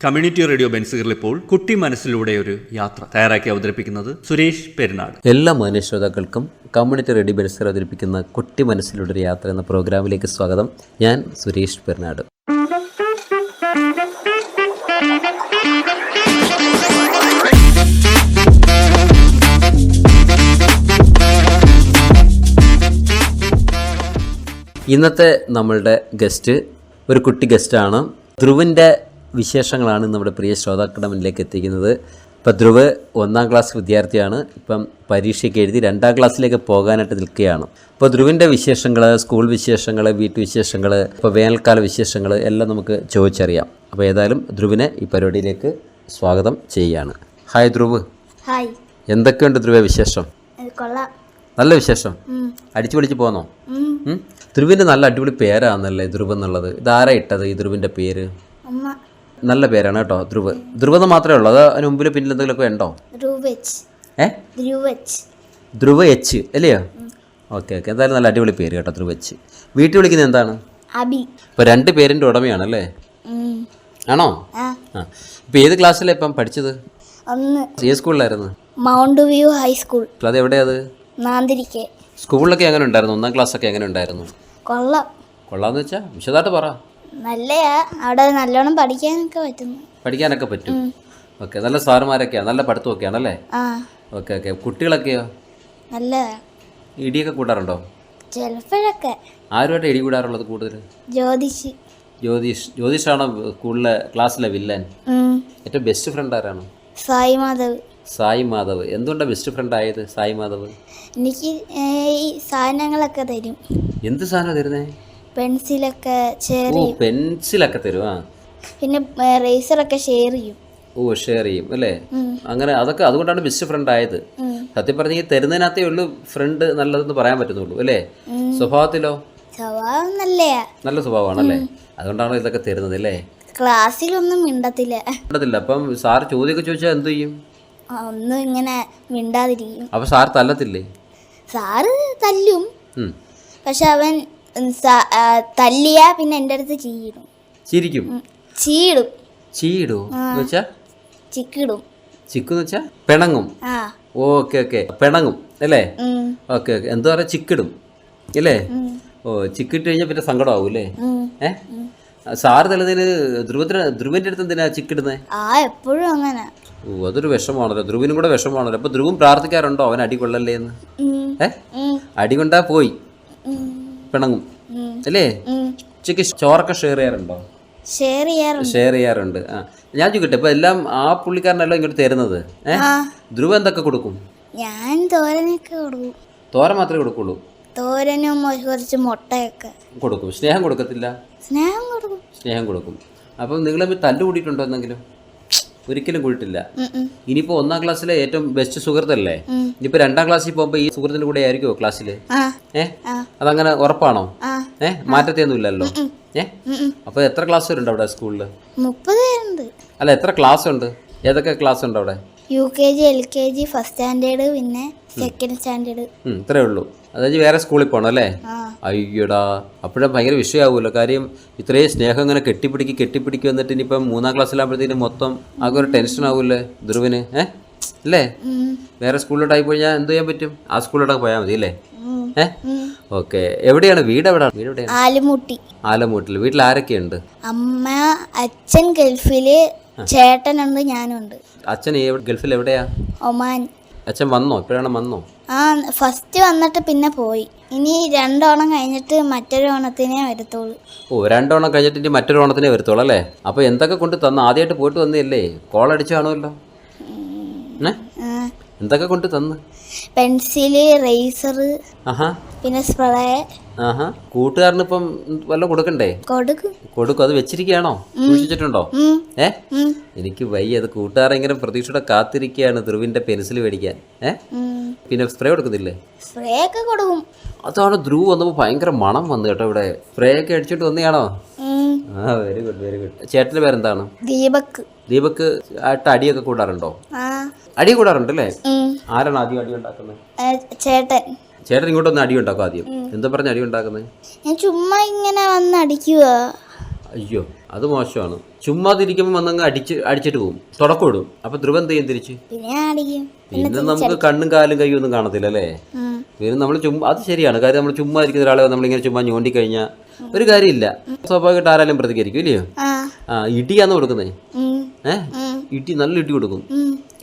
Community radio ബെൻസുകളിൽ ഇപ്പോൾ കുട്ടി മനസ്സിലൂടെ ഒരു യാത്ര തയ്യാറാക്കി അവതരിപ്പിക്കുന്നത് സുരേഷ് പെരുന്നാട് എല്ലാ മാന്യ കമ്മ്യൂണിറ്റി റേഡിയോ ബെൻസർ അവതരിപ്പിക്കുന്ന കുട്ടി മനസ്സിലൂടെ ഒരു യാത്ര എന്ന പ്രോഗ്രാമിലേക്ക് സ്വാഗതം. ഞാൻ സുരേഷ് പെരുന്നാട്. ഇന്നത്തെ നമ്മളുടെ ഗസ്റ്റ് ഒരു കുട്ടി ഗസ്റ്റാണ്. ധ്രുവിന്റെ വിശേഷങ്ങളാണ് നമ്മുടെ പ്രിയ ശ്രോതാക്കളുടെ മുന്നിലേക്ക് എത്തിക്കുന്നത്. ഇപ്പം ധ്രുവ് ഒന്നാം ക്ലാസ് വിദ്യാർത്ഥിയാണ്. ഇപ്പം പരീക്ഷയ്ക്ക് എഴുതി രണ്ടാം ക്ലാസ്സിലേക്ക് പോകാനായിട്ട് നിൽക്കുകയാണ്. അപ്പോൾ ധ്രുവിന്റെ വിശേഷങ്ങൾ സ്കൂൾ വിശേഷങ്ങൾ വീട്ടുവിശേഷങ്ങൾ ഇപ്പോൾ വേനൽക്കാല വിശേഷങ്ങൾ എല്ലാം നമുക്ക് ചോദിച്ചറിയാം. അപ്പോൾ ഏതായാലും ധ്രുവിനെ ഈ പരിപാടിയിലേക്ക് സ്വാഗതം ചെയ്യുകയാണ്. ഹായ് ധ്രുവ്. ഹായ്. എന്തൊക്കെയുണ്ട് ധ്രുവ വിശേഷം? നല്ല വിശേഷം. അടിച്ചു പൊളിച്ച് പോന്നോ? ധ്രുവിന്റെ നല്ല അടിപൊളി പേരാണല്ലേ ധ്രുവ് എന്നുള്ളത് ഇതാരാ ഇട്ടത് ഈ ധ്രുവിന്റെ പേര്? നല്ല പേരാണ് കേട്ടോ ധ്രുവ്. ധ്രുവ എന്ന് മാത്രമേ ഉള്ളൂ അത് അതിന് മുമ്പിൽ പിന്നിൽ എന്തെങ്കിലുമൊക്കെ ഉണ്ടോ? ഏ? ധ്രുവ എച്ച് അല്ലയോ? ഓക്കെ ഓക്കെ എന്തായാലും നല്ല അടിപൊളി പേര് കേട്ടോ ധ്രുവ എച്ച് വീട്ടിൽ വിളിക്കുന്നത് എന്താണ്? ഇപ്പൊ രണ്ട് പേരിന്റെ ഉടമയാണ് അല്ലേ? ആണോ? ആ. ഇപ്പൊ ഏത് ക്ലാസ്സിലാണ് ഇപ്പം പഠിച്ചത്? ഏത് സ്കൂളിലായിരുന്നു. മൗണ്ട് വ്യൂ ഹൈസ്കൂൾ അത് എവിടെയാണ് നാന്തിരിക്കെ. സ്കൂളിലൊക്കെ എങ്ങനെ ഉണ്ടായിരുന്നു? ഒന്നാം ക്ലാസ് ഒക്കെ എങ്ങനെ ഉണ്ടായിരുന്നു? കൊള്ളാം. കൊള്ളാന്ന് വെച്ചാ വിശദമായിട്ട് പറ. നല്ലയാ. അവിടെ നല്ലോണം പഠിക്കാനൊക്കെ പറ്റുന്നു. പഠിക്കാനൊക്കെ പറ്റും. ഓക്കെ നല്ല സാറുമാരൊക്കെയാ. നല്ല പഠിത്തമൊക്കെയാണല്ലേ ആ. Okay okay. കുട്ടികളൊക്കെയോ? നല്ല. ഇടിയൊക്കെ കൂടാറുണ്ടോ? ചിലപ്പോഴൊക്കെ. ആരുമായിട്ട് ഇടി കൂടാറുള്ളത് കൂടുതൽ ജ്യോതിഷ്. ജ്യോതിഷ്. ജ്യോതിഷാണോ സ്കൂളിലെ ക്ലാസ്സിലെ വില്ലൻ. ഏറ്റവും ബെസ്റ്റ് ഫ്രണ്ട് ആരാണ്? സായി മാധവ്. സായി മാധവ്. എന്തുകൊണ്ടാണ് ബെസ്റ്റ് ഫ്രണ്ട് ആയത് സായി മാധവ്? എനിക്ക് ഈ സാധനങ്ങളൊക്കെ തരും. എന്ത് സാധനം തരുന്നേ? പെൻസിലൊക്കെ ഷെയർ ഓ ചെയ്യും. പെൻസിലൊക്കെ തരും ആ പിന്നെ റേസറൊക്കെ ഷെയർ ചെയ്യും. ഓ ഷെയർ ചെയ്യും അല്ലേ? അങ്ങനെ അതൊക്കെ അതുകൊണ്ടാണ് ബെസ്റ്റ് ഫ്രണ്ട് ആയത്. സത്യം പറഞ്ഞ തരുന്നതിനകത്തേ ഉള്ളൂ ഫ്രണ്ട് നല്ലതെന്ന് പറയാൻ പറ്റുന്നുള്ളൂ അല്ലേ? സ്വഭാവത്തിലോ? സ്വഭാവം നല്ലയാ. നല്ല സ്വഭാവമാണല്ലേ? അതുകൊണ്ടാണ് ഇതൊക്കെ തരുന്നത് അല്ലേ? ക്ലാസ്സിലൊന്നും മിണ്ടത്തില്ല. ഇടത്തില്ല അപ്പം സാർ ചോദ്യമൊക്കെ ചോദിച്ചാൽ എന്ത് ചെയ്യും? ആ, ഒന്നും ഇങ്ങനെ മിണ്ടാതിരിക്കും. അപ്പൊ സാർ തല്ലത്തില്ലേ? സാറ് തല്ലും. ഉം. പക്ഷെ അവൻ തല്ലിയ പിന്നെ എന്റെ അടുത്ത് ചീയിടും. ചിരിക്കും? ചീയിടും. ചീടോ എന്ന് വെച്ചാ ചിക്കിടും. ചിക്കെന്ന് വെച്ചാ പിണങ്ങും ഓക്കെ ഓക്കെ. പിണങ്ങും അല്ലേ? Okay okay. എന്താ പറയാ ചിക്കിടും. അല്ലേ ഓ ചിക്കിട്ട് കഴിഞ്ഞാൽ പിന്നെ സങ്കടമാവും അല്ലേ. ഏ? സാറ് തലതിന് ധ്രുവത്തിന് ധ്രുവന്റെ അടുത്ത് എന്തിനാ ചിക്കിടുന്നേ? ആ എപ്പോഴും അങ്ങനെ. ഓ അതൊരു വിഷമാണല്ലോ ധ്രുവിനും കൂടെ വിഷമാണല്ലോ അപ്പൊ ധ്രുവും പ്രാർത്ഥിക്കാറുണ്ടോ? അവൻ അടി കൊള്ളല്ലേ എന്ന് ഏ? അടി കൊണ്ടാ പോയി. പിണങ്ങും. അല്ലേ? ഉച്ചയ്ക്ക് ഉച്ചയ്ക്ക് ചോറൊക്കെ ഷെയർ ചെയ്യാറുണ്ടോ? ഷെയർ ചെയ്യാറുണ്ട്. ഷെയർ ചെയ്യാറുണ്ട്. ആ. ഞാൻ ചോദിക്കട്ടെ ഇപ്പൊ എല്ലാം ആ പുള്ളിക്കാരനല്ലോ ഇങ്ങോട്ട് തരുന്നത്? ഏഹ് ധ്രുവ എന്തൊക്കെ കൊടുക്കും? ഞാൻ തോരനൊക്കെ കൊടുക്കും. തോര മാത്രമേ കൊടുക്കുള്ളൂ? തോരനും കുറച്ച് മുട്ടയൊക്കെ. കൊടുക്കും. സ്നേഹം കൊടുക്കത്തില്ല? സ്നേഹം കൊടുക്കും. സ്നേഹം കൊടുക്കും. അപ്പം നിങ്ങളെ തല്ലുകൂടിയിട്ടുണ്ടോ തല്ല് കൂടിയിട്ടുണ്ടോ എന്തെങ്കിലും? ഒരിക്കലും കൂടിയിട്ടില്ല ഇനിയിപ്പോ ഒന്നാം ക്ലാസ്സിലെ ഏറ്റവും ബെസ്റ്റ് സുഹൃത്തല്ലേ? ഇനിയിപ്പോ രണ്ടാം ക്ലാസ്സിൽ പോകുമ്പോ ഈ സുഹൃത്തിന്റെ കൂടെ ആയിരിക്കുമോ ക്ലാസ്സിൽ ഏ? അതങ്ങനെ ഉറപ്പാണോ? ഏ? മാറ്റത്തെയൊന്നും ഇല്ലല്ലോ? ഏ. അപ്പോൾ എത്ര ക്ലാസ് വരുന്നുണ്ട് അവിടെ സ്കൂളിൽ അല്ല എത്ര ക്ലാസ് ഉണ്ട് ഏതൊക്കെ ക്ലാസ് ഉണ്ട് അവിടെ? U K G L K G first standard പിന്നെ സെക്കൻഡ് സ്റ്റാൻഡേർഡ് ഇത്രേ ഉള്ളൂ. അത് കഴിഞ്ഞ് വേറെ സ്കൂളിൽ പോകണം അല്ലേ? അയ്യോടാ അപ്പോഴും ഭയങ്കര വിഷയമാവുമല്ലോ. കാര്യം ഇത്രയും സ്നേഹം ഇങ്ങനെ കെട്ടിപ്പിടിക്ക് കെട്ടിപ്പിടിക്ക് വന്നിട്ട് ഇനിയിപ്പം മൂന്നാം ക്ലാസ്സിലാകുമ്പോഴത്തേനും മൊത്തം ആകെ ഒരു ടെൻഷൻ ആവൂല്ലേ ധ്രുവിന് ഏ? അല്ലേ? വേറെ സ്കൂളിലോട്ടായി ഞാൻ എന്ത് ചെയ്യാൻ പറ്റും? ആ സ്കൂളിലോട്ടൊക്കെ പോയാൽ മതി അല്ലേ? ഏ? ഓക്കെ. എവിടെയാണ്? വീട് എവിടെയാണ് വീട് എവിടെയാണ്? ആലുമുട്ടി. ആലമൂട്ടിൽ വീട്ടിൽ ആരൊക്കെയുണ്ട്? അമ്മ അച്ഛൻ ഗൾഫിൽ ചേട്ടനുണ്ട് ഞാനുണ്ട്. അച്ഛൻ ഗൾഫിൽ എവിടെയാ? ഒമാൻ. അച്ഛൻ വന്നോ? ഇപ്പോഴാണ് വന്നോ? ആ ഫസ്റ്റ് വന്നിട്ട് പിന്നെ പോയി. ഇനി രണ്ടോണം കഴിഞ്ഞിട്ട് മറ്റൊരു ഓണത്തിനേ വരത്തുള്ളൂ. ഓ രണ്ടോണം കഴിഞ്ഞിട്ട് ഇനി മറ്റൊരു ഓണത്തിനെ വരത്തുള്ളൂ അല്ലേ? അപ്പോൾ എന്തൊക്കെ കൊണ്ട് തന്ന? ആദ്യമായിട്ട് പോയിട്ട് വന്നില്ലേ? കോൾ അടിച്ചു കാണുമല്ലോ. എന്തൊക്കെ കൊണ്ട് തന്ന്? പെൻസിൽ റേസർ ആഹാ. പിന്നെ സ്പ്രേ ആഹാ കൂട്ടുകാരന് ഇപ്പം വല്ല കൊടുക്കണ്ടേ? കൊടുക്കും. കൊടുക്കും അത് വെച്ചിരിക്കുകയാണോ? സൂക്ഷിച്ചിട്ടുണ്ടോ? ഏ? എനിക്ക് വയ്യ അത് കൂട്ടുകാരൻ ഇങ്ങനെ പ്രതീക്ഷയോടെ കാത്തിരിക്കുകയാണ് ധ്രുവിന്റെ പെൻസിൽ മേടിക്കാൻ. ഏ? പിന്നെ സ്പ്രേ കൊടുക്കുന്നില്ലേ? സ്പ്രേ ഒക്കെ കൊടുക്കും. അതാണ് ധ്രുവ് വന്നപ്പോ ഭയങ്കര മണം വന്നു കേട്ടോ ഇവിടെ. സ്പ്രേ ഒക്കെ അടിച്ചിട്ട് വന്നെയാണോ? ആ വെരി ഗുഡ് വെരി ഗുഡ് ചേട്ടന്റെ പേരെന്താണ്? ദീപക്. ദീപക് ആയിട്ട് അടിയൊക്കെ കൂടാറുണ്ടോ? അടി കൂടാറുണ്ട് അല്ലേ? ഉം. ആരാണ് ആദ്യം അടി ഉണ്ടാക്കുന്നത്? ചേട്ടൻ. ചേട്ടൻ ഇങ്ങോട്ടൊന്ന് അടി ഉണ്ടാക്കും ആദ്യം? എന്താ പറഞ്ഞ അടി ഉണ്ടാക്കുന്നത് ഞാൻ ചുമ്മാ ഇങ്ങനെ വന്ന് അടിക്കുക അയ്യോ അത് മോശമാണ്. ചുമ്മാ തിരിക്കുമ്പോ വന്നങ്ങ് അടിച്ച് അടിച്ചിട്ട് പോകും തുടക്കം ഇടും അപ്പൊ ധ്രുവ എന്ത് ചെയ്യും തിരിച്ച്? പിന്നെ നമുക്ക് കണ്ണും കാലും കൈയും ഒന്നും കാണത്തില്ല അല്ലേ. പിന്നെ നമ്മൾ ചുമ്മാ അത് ശരിയാണ്. കാര്യം നമ്മൾ ചുമ്മാ ഇരിക്കുന്ന ഒരാളെ നമ്മളിങ്ങനെ ചുമ്മാ ഞോണ്ടി കഴിഞ്ഞാൽ ഒരു കാര്യമില്ല. സ്വാഭാവികമായിട്ട് ആരാലും പ്രതികരിക്കും ഇല്ലയോ? ആ. ഇടിയാന്ന് കൊടുക്കുന്നേ? ഏഹ് ഇടി നല്ല ഇടി കൊടുക്കും.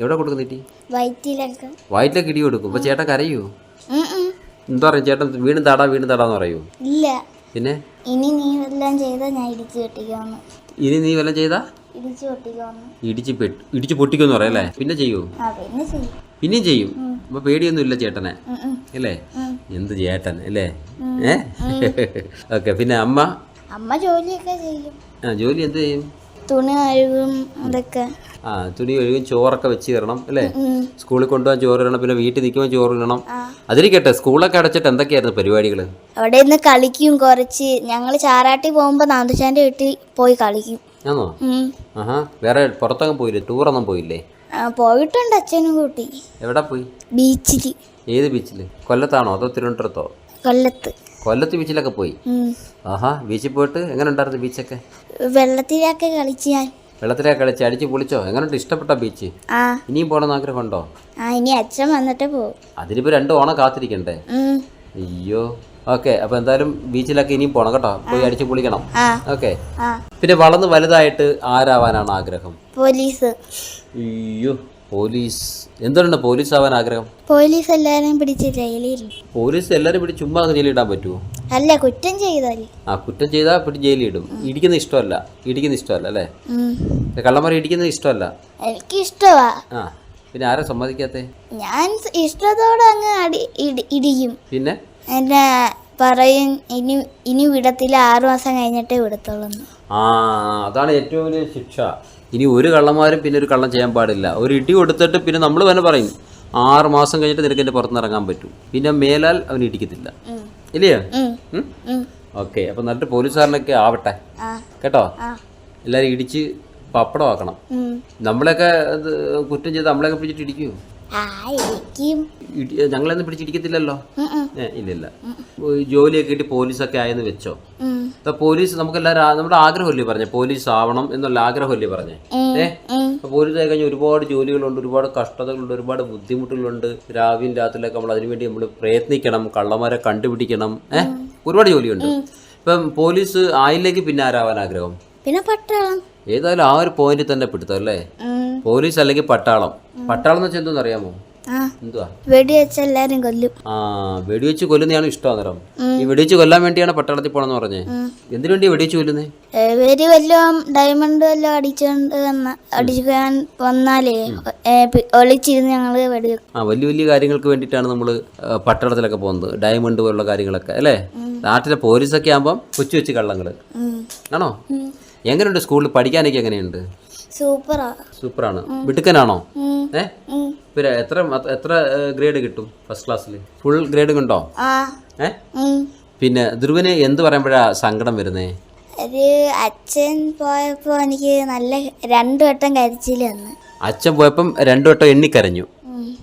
എവിടെ കൊടുക്കുന്ന ഇടി? വയറ്റിലൊക്കെ. ഇടി കൊടുക്കും. അപ്പൊ ചേട്ടൻ കരയോ. എന്താ പറയും ചേട്ടൻ വീണ് താടാ വീണ് താടാന്ന് പറയൂ? ഇല്ല. പിന്നെ? ഇനി നീ എല്ലാം ചെയ്താൽ ഞാൻ ഇടിച്ചു പൊട്ടിക്കുമെന്ന് ഇനി നീ വല്ലതും ചെയ്താ? ഇടിച്ചു പൊട്ടിക്കാന്ന്. ഇടിച്ച് പെട്ട് ഇടിച്ച് പൊട്ടിക്കുമെന്ന് പറയല്ലേ പിന്നെ ചെയ്യൂ? ആ പിന്നെ ചെയ്യും. പിന്നെയും ചെയ്യും. അപ്പൊ പേടിയൊന്നും ഇല്ല ചേട്ടനെ. അല്ലേ? എന്ത് ചേട്ടൻ അല്ലേ? ഏ? ഓക്കെ പിന്നെ അമ്മ? അമ്മ ജോലിയൊക്കെ ചെയ്യും. ആ ജോലി എന്ത് ചെയ്യും? തുണി കഴുകും അതൊക്കെ. ആ തുണി കഴുകും ചോറൊക്കെ വെച്ച് തരണം അല്ലേ. സ്കൂളിൽ കൊണ്ടുപോകാൻ ചോറ് ഇടണം പിന്നെ വീട്ടിൽ നിൽക്കുമ്പോൾ ചോറ് ഇടണം. അതിരിക്കട്ടെ സ്കൂളൊക്കെ അടച്ചിട്ട് എന്തൊക്കെയായിരുന്നു പരിപാടികൾ അവിടെ നിന്ന് കളിക്കും കുറച്ച്. ഞങ്ങൾ ചാറാട്ടി പോകുമ്പോൾ നാന്തുച്ചാന്റെ വീട്ടിൽ പോയി കളിക്കും. ആണോ. ആഹാ വേറെ പുറത്തൊക്കെ പോയില്ലേ? ടൂറൊന്നും പോയില്ലേ? പോയിട്ടുണ്ട് അച്ഛനും കൂട്ടി. എവിടെ പോയി? ബീച്ചിൽ ഏത് ബീച്ചിൽ കൊല്ലത്താണോ അതോ തിരുവനന്തപുരത്തോ? കൊല്ലത്ത്. കൊല്ലത്ത് ബീച്ചിലൊക്കെ പോയി? ആഹാ ബീച്ചിൽ പോയിട്ട് എങ്ങനെ ഉണ്ടായിരുന്നു ബീച്ചൊക്കെ? വെള്ളത്തിലൊക്കെ കളിച്ച് ഞാൻ. വെള്ളത്തിലൊക്കെ കളിച്ച് അടിച്ച് പൊളിച്ചോ? എങ്ങനെയുണ്ട് ഇഷ്ടപ്പെട്ട ബീച്ച്? ആ. ഇനിയും പോകണമെന്ന് ആഗ്രഹമുണ്ടോ? ആ ഇനി അച്ഛൻ വന്നിട്ട് പോകും അതിനിപ്പോൾ രണ്ട് ഓണം കാത്തിരിക്കണ്ടേ? ഉം. അയ്യോ. ഓക്കെ അപ്പോൾ എന്തായാലും ബീച്ചിലൊക്കെ ഇനിയും പോകണം കേട്ടോ. പോയി അടിച്ച് പൊളിക്കണം. ആ. ഓക്കെ. ആ. പിന്നെ വളർന്ന് വലുതായിട്ട് ആരാവാനാണ് ആഗ്രഹം? പോലീസ്. അയ്യോ. പോലീസ്. എന്തുണ്ട് പോലീസ് ആവാൻ ആഗ്രഹം? പോലീസ് എല്ലാരും പിടിച്ച് ജയിലിൽ പോലീസ് എല്ലാരും പിടിച്ച് ചുമ്മാ ജയിലിൽ ജയിലിടാൻ പറ്റുമോ അല്ല കുറ്റം ചെയ്താൽ ആ കുറ്റം ചെയ്താൽ പിടി ജയിലിടും ഇടിക്കുന്ന ഇഷ്ടമല്ല. ഇടിക്കുന്ന ഇഷ്ടമല്ല അല്ലേ. കള്ളന്മാരെ ഇടിക്കുന്നത് ഇഷ്ടമല്ല. എനിക്ക് എനിക്കിഷ്ടമാ ആ പിന്നെ ആരെ സമ്മതിക്കാത്തേ? ഞാൻ ഇഷ്ടത്തോടെ അങ്ങ് അടി ഇടിയും. ഇടിക്കും പിന്നെ? എന്നെ പറയും ഇനി ഇനി വിടത്തില്ല ആറു മാസം കഴിഞ്ഞിട്ടേ വിടത്തുള്ളൂ ആ അതാണ് ഏറ്റവും വലിയ ശിക്ഷ. ഇനി ഒരു കള്ളന്മാരും പിന്നെ ഒരു കള്ളം ചെയ്യാൻ പാടില്ല. ഒരു ഇടി കൊടുത്തിട്ട് പിന്നെ നമ്മൾ തന്നെ പറയും ആറ് മാസം കഴിഞ്ഞിട്ട് നിനക്ക് എന്റെ പുറത്തുനിറങ്ങാൻ പറ്റും. പിന്നെ മേലാൽ അവൻ ഇടിക്കത്തില്ല. ഇല്ലയോ. ഓക്കെ അപ്പൊ എന്നിട്ട് പോലീസുകാരനൊക്കെ ആവട്ടെ. കേട്ടോ? എല്ലാരും ഇടിച്ച് പപ്പടമാക്കണം. നമ്മളെയൊക്കെ കുറ്റം ചെയ്ത് നമ്മളെയൊക്കെ പിടിച്ചിട്ട് ഇടിക്കുമോ ആ പിടിച്ചിരിക്കത്തില്ലല്ലോ? ഇല്ലില്ല. ജോലിയൊക്കെ കിട്ടി പോലീസൊക്കെ ആയെന്ന് വെച്ചോ? അപ്പൊ പോലീസ് നമുക്കെല്ലാവരും ആ- നമ്മുടെ ആഗ്രഹമല്ലേ പറഞ്ഞേ? പോലീസ് ആവണം എന്നുള്ള ആഗ്രഹമല്ലേ പറഞ്ഞേ? ഏ? പോലീസ് ആയി കഴിഞ്ഞാൽ ഒരുപാട് ജോലികളുണ്ട് ഒരുപാട് കഷ്ടതകളുണ്ട് ഒരുപാട് ബുദ്ധിമുട്ടുകളുണ്ട്. രാവിലെ രാത്രിയിലൊക്കെ നമ്മൾ അതിനുവേണ്ടി നമ്മൾ പ്രയത്നിക്കണം കള്ളന്മാരെ കണ്ടുപിടിക്കണം. ഏ? ഒരുപാട് ജോലിയുണ്ട്. ഇപ്പം പോലീസ് ആയില്ലെങ്കിൽ പിന്നെ ആരാവാൻ ആഗ്രഹം? പിന്നെ പട്ടാളം. ഏതായാലും ആ ഒരു പോയിന്റ് തന്നെ പിടുത്തം അല്ലേ? ഉം. പോലീസ് അല്ലെങ്കിൽ പട്ടാളം. പട്ടാളം എന്ന് വെച്ചാൽ എന്തോന്ന് അറിയാമോ? എന്തുവാ? വെടിവെച്ച് എല്ലാരും കൊല്ലും. ആ വെടിവെച്ച് കൊല്ലുന്നതാണ് ഇഷ്ടം അന്നേരം. ഈ വെടിവെച്ച് കൊല്ലാൻ വേണ്ടിയാണ് പട്ടാളത്തിൽ പോണെന്ന് പറഞ്ഞേ. എന്തിനു വേണ്ടി വെടിവെച്ച് കൊല്ലുന്നേ? വല്ലതും ഡയമണ്ട് വല്ലതും അടിച്ചുകൊണ്ട് അടിക്കാൻ വന്നാലേ ഒളിച്ചിരുന്ന് ഞങ്ങൾ വെടിവെക്കും ആ വലിയ വലിയ കാര്യങ്ങൾക്ക് വേണ്ടിയിട്ടാണ് നമ്മൾ പട്ടാളത്തിലൊക്കെ പോകുന്നത്. ഡയമണ്ട് പോലുള്ള കാര്യങ്ങളൊക്കെ അല്ലേ? നാട്ടിലെ പോലീസൊക്കെ ആകുമ്പം കൊച്ചു കൊച്ചു കള്ളങ്ങൾ. ആണോ? എങ്ങനെയുണ്ട് സ്കൂളിൽ പഠിക്കാനൊക്കെ എങ്ങനെയുണ്ട്? സൂപ്പറാ. സൂപ്പറാണ്. മിടുക്കനാണോ. ഏ? പിന്നെ എത്ര എത്ര ഗ്രേഡ് കിട്ടും ഫസ്റ്റ് ക്ലാസ്സിൽ ഫുൾ ഗ്രേഡ് ഉണ്ടോ? ഏ? പിന്നെ ധ്രുവന് എന്ത് പറയുമ്പോഴാ സങ്കടം വരുന്നേ? ഒരു അച്ഛൻ പോയപ്പോ എനിക്ക് നല്ല രണ്ടു വട്ടം കരിച്ചിൽ വന്ന്. അച്ഛൻ പോയപ്പം രണ്ടു വട്ടം എണ്ണി കരഞ്ഞു.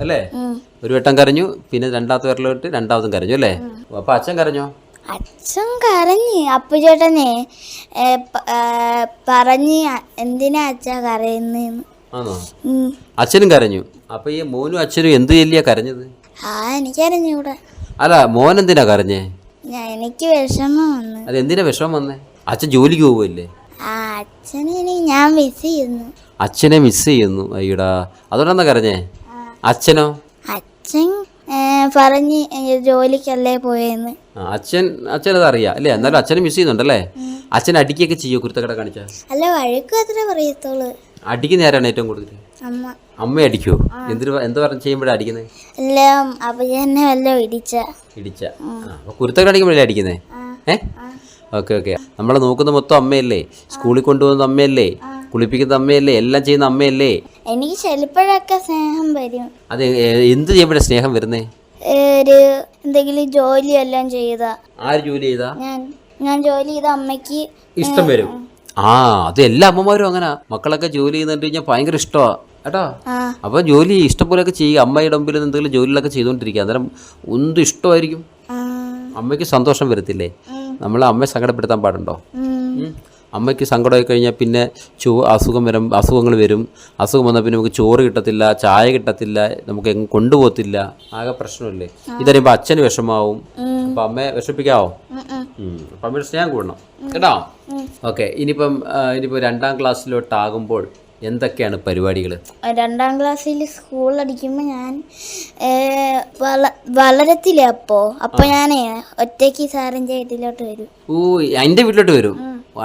അല്ലേ? ഒരു വട്ടം കരഞ്ഞു പിന്നെ രണ്ടാമത്തെ വരലോട്ട് രണ്ടാമതും കരഞ്ഞു അല്ലേ? അപ്പൊ അച്ഛൻ കരഞ്ഞോ? അച്ഛൻ കരഞ്ഞ്. അപ്പുചേട്ടനെ ചേട്ടനെ പറഞ്ഞു എന്തിനാ അച്ഛ കരയുന്നേന്ന്. ആണോ? അച്ഛനും കരഞ്ഞു. അപ്പൊ ഈ മോനും അച്ഛനും എന്ത് ചെല്ലിയാ കരഞ്ഞത്? ആ എനിക്കറിഞ്ഞൂടെ അല്ല മോൻ എന്തിനാ കരഞ്ഞേ? ഞാൻ എനിക്ക് വിഷമം വന്നു. അത് എന്തിനാ വിഷമം വന്നേ? അച്ഛൻ ജോലിക്ക് പോവില്ലേ ആ അച്ഛനെ ഞാൻ മിസ് ചെയ്യുന്നു. അച്ഛനെ മിസ് ചെയ്യുന്നു. അയ്യടാ. അതുകൊണ്ടെന്നാ കരഞ്ഞേ? അച്ഛനോ? അച്ഛൻ പറഞ്ഞ് ജോലിക്കല്ലേ പോയെന്ന്. അച്ഛൻ അച്ഛൻ അത് അറിയാം അല്ലേ? എന്നാലും അച്ഛനെ മിസ് ചെയ്യുന്നുണ്ടല്ലേ? അച്ഛൻ അടിക്കൊക്കെ ചെയ്യോ കുരുത്തക്കട കാണിച്ച? അല്ല വഴക്കും അത്ര പറയത്തോളൂ അടിക്കുന്ന ആരാണ് ഏറ്റവും കൂടുതൽ? അമ്മ. അമ്മ അടിക്കോ എന്തിനു എന്താ പറഞ്ഞ് ചെയ്യുമ്പോഴാണ് അടിക്കുന്നത് എല്ലാം അപ്പുചേട്ടനെ വല്ല ഇടിച്ച. ഇടിച്ച. ആ അപ്പൊ കുരുത്തക്കട അടിക്കുമ്പോഴല്ലേ അടിക്കുന്നേ? ഏ? Okay okay. നമ്മളെ നോക്കുന്ന മൊത്തം അമ്മയല്ലേ? സ്കൂളിൽ കൊണ്ടുപോകുന്ന അമ്മയല്ലേ? കുളിപ്പിക്കുന്ന അമ്മയല്ലേ? എല്ലാം ചെയ്യുന്ന അമ്മയല്ലേ? എനിക്ക് ചിലപ്പോഴൊക്കെ സ്നേഹം വരും. അതെ എന്ത് ചെയ്യുമ്പോഴാണ് സ്നേഹം വരുന്നേ? ഒരു എന്തെങ്കിലും ജോലി എല്ലാം ചെയ്ത. ആര് ജോലി ചെയ്താ? ഞാൻ ഞാൻ ജോലി ചെയ്ത അമ്മയ്ക്ക് ഇഷ്ടം വരും. ആ. അത് എല്ലാ അമ്മമാരും അങ്ങനെ. മക്കളൊക്കെ ജോലി ചെയ്യുന്നുണ്ട് കഴിഞ്ഞാൽ ഭയങ്കര ഇഷ്ടമാ കേട്ടോ? അപ്പൊ ജോലി ഇഷ്ടം പോലെയൊക്കെ ചെയ്യുക. അമ്മയുടെ മുമ്പിൽ എന്തെങ്കിലും ജോലികളൊക്കെ ചെയ്തുകൊണ്ടിരിക്കുക. അന്നേരം എന്ത് ഇഷ്ടമായിരിക്കും? അമ്മയ്ക്ക് സന്തോഷം വരത്തില്ലേ? നമ്മൾ അമ്മയെ സങ്കടപ്പെടുത്താൻ പാടുണ്ടോ. അമ്മയ്ക്ക് സങ്കടമായി കഴിഞ്ഞാൽ പിന്നെ ചോ അസുഖം വരും അസുഖങ്ങൾ വരും. അസുഖം വന്നാൽ പിന്നെ നമുക്ക് ചോറ് കിട്ടത്തില്ല ചായ കിട്ടത്തില്ല നമുക്ക് എങ്ങും കൊണ്ടുപോകത്തില്ല. ആകെ പ്രശ്നമില്ലേ? ഇതറിയുമ്പോൾ അച്ഛന് വിഷമാവും. അപ്പം അമ്മയെ വിഷമിപ്പിക്കാവോ. അപ്പം അമ്മയുടെ സ്നേഹം കൂടണം. കേട്ടോ? ഓക്കെ ഇനിയിപ്പം ഇനിയിപ്പോൾ രണ്ടാം ക്ലാസ്സിലോട്ടാകുമ്പോൾ എന്തൊക്കെയാണ് പരിപാടികൾ രണ്ടാം ക്ലാസ്സിൽ സ്കൂൾ അടിക്കുമ്പോൾ ഞാൻ വളരത്തില്ലേ അപ്പോ. അപ്പോൾ അപ്പോൾ ഞാനേ ഒറ്റയ്ക്ക് സാറിന്റെ വീട്ടിലോട്ട് വരും. ഓ എന്റെ വീട്ടിലോട്ട് വരും?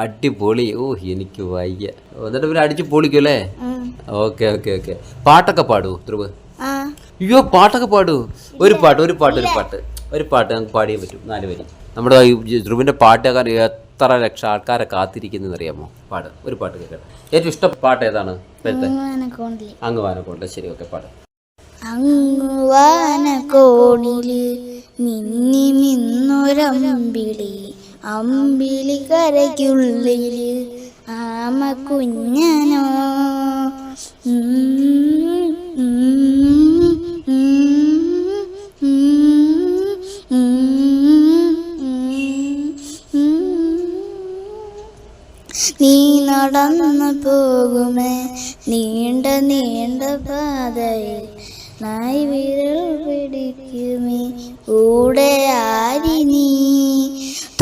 അടിപൊളി. ഓ എനിക്ക് വയ്യ. എന്നിട്ട് പിന്നെ അടിച്ച് പൊളിക്കും അല്ലേ ഉം. Okay okay okay. പാട്ടൊക്കെ പാടൂ ധ്രുവ്. അയ്യോ പാട്ടൊക്കെ പാടൂ. ഒരു പാട്ട് ഒരു പാട്ട് ഒരു പാട്ട്. ഒരു പാട്ട് നമുക്ക് പാടിയേ പറ്റും. നാല് വരി. നമ്മുടെ ധ്രുവിന്റെ ധ്രുവിന്റെ പാട്ട് എത്ര ലക്ഷം ആൾക്കാരെ കാത്തിരിക്കുന്നതെന്ന് അറിയാമോ പാട്. ഒരു പാട്ട് കേൾക്കട്ടെ. ഏറ്റവും ഇഷ്ട പാട്ട് ഏതാണ്? അങ്ങ് വാനക്കൊണ്ട് ശരി ഓക്കെ പാട്. അങ്ങുവാനക്കോണിൽ മിന്നി മിന്നൊരമ്പിളി. അമ്പിളി കരയ്ക്കുള്ളിൽ ആമ കുഞ്ഞനോ. നീ നടന്നു പോകുമേ നീണ്ട നീണ്ട പാതയിൽ നായി വിരൽ പിടിക്കുമേ കൂടെ ആരി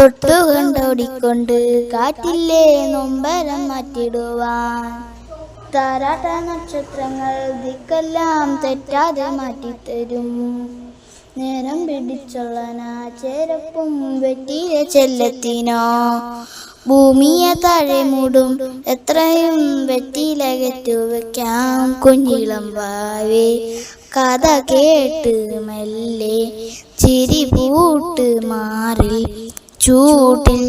തൊട്ടു കണ്ടോടിക്കൊണ്ട് കാറ്റില്ലേ നൊമ്പരം മാറ്റിടുവാൻ. താരാട്ട നക്ഷത്രങ്ങൾ ദിക്കെല്ലാം തെറ്റാതെ മാറ്റിത്തരും. നേരം പിടിച്ചുള്ളന ചേരപ്പും വെട്ടിയ ചെല്ലത്തിനോ. ഭൂമിയെ താഴെ മൂടും എത്രയും വെട്ടിയിലകറ്റു വെക്കാം. കുഞ്ഞിളം വാവേ കഥ കേട്ട് മെല്ലെ ചിരി പൂട്ട് മാറിൽ ചൂട്ടിൽ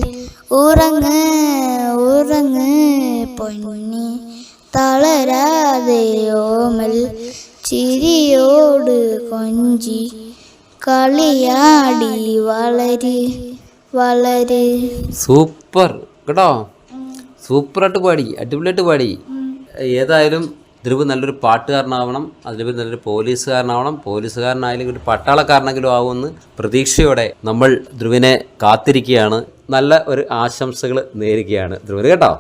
ഉറങ്ങ് ഉറങ്ങ് പൊന്നി തളരാതെ ഓമൽ ചിരിയോട് കൊഞ്ചി കളിയാടി വളര് വളര് സൂപ്പർ കേട്ടോ സൂപ്പറായിട്ട് പാടി അടിപൊളിയായിട്ട് പാടി ഏതായാലും ധ്രുവ് നല്ലൊരു പാട്ടുകാരനാവണം അതിലുപരി നല്ലൊരു പോലീസുകാരനാവണം. പോലീസുകാരനായാലും ഒരു പട്ടാളക്കാരനെങ്കിലും ആവുമെന്ന് പ്രതീക്ഷയോടെ നമ്മൾ ധ്രുവിനെ കാത്തിരിക്കുകയാണ്. നല്ല ഒരു ആശംസകൾ നേരുകയാണ് ധ്രുവിന് കേട്ടോ.